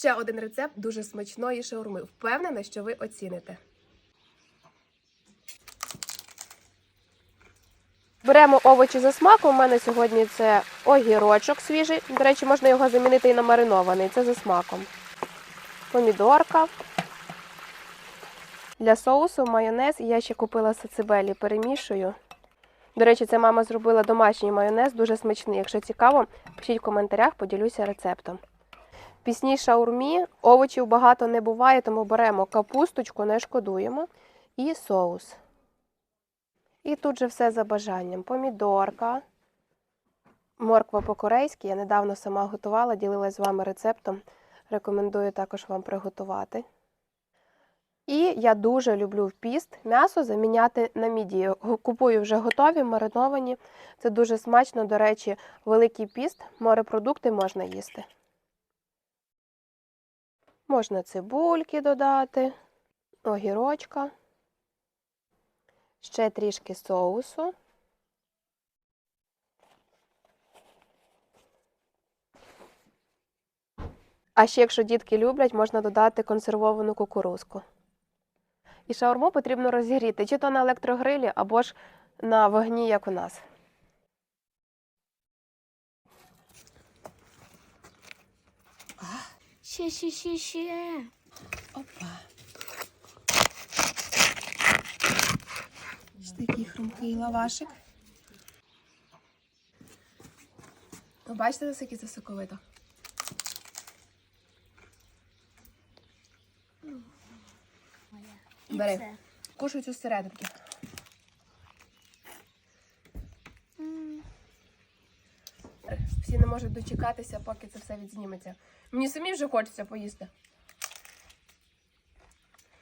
Ще один рецепт дуже смачної шаурми. Впевнена, що ви оціните. Беремо овочі за смаком. У мене сьогодні це огірочок свіжий. До речі, можна його замінити і на маринований. Це за смаком. Помідорка. Для соусу майонез я ще купила сацибелі, перемішую. До речі, це мама зробила домашній майонез, дуже смачний. Якщо цікаво, пишіть в коментарях, поділюся рецептом. Пісній шаурмі овочів багато не буває, тому беремо капусточку, не шкодуємо, і соус. І тут же все за бажанням. Помідорка, морква по-корейськи. Я недавно сама готувала, ділилась з вами рецептом. Рекомендую також вам приготувати. І я дуже люблю в піст м'ясо заміняти на мідії. Гу- Купую вже готові, мариновані. Це дуже смачно. До речі, великий піст, морепродукти можна їсти. Можна цибульки додати, огірочка, ще трішки соусу. А ще, якщо дітки люблять, можна додати консервовану кукурузку. І шаурму потрібно розігріти, чи то на електрогрилі, або ж на вогні, як у нас. Ще, ще, ще, ще. Опа. Ось такий хрумкий лавашик. Ви бачите, наскільки це соковито? Бери. Кушай цю серединки. Всі не можуть дочекатися, поки це все відзніметься. Мені самі вже хочеться поїсти.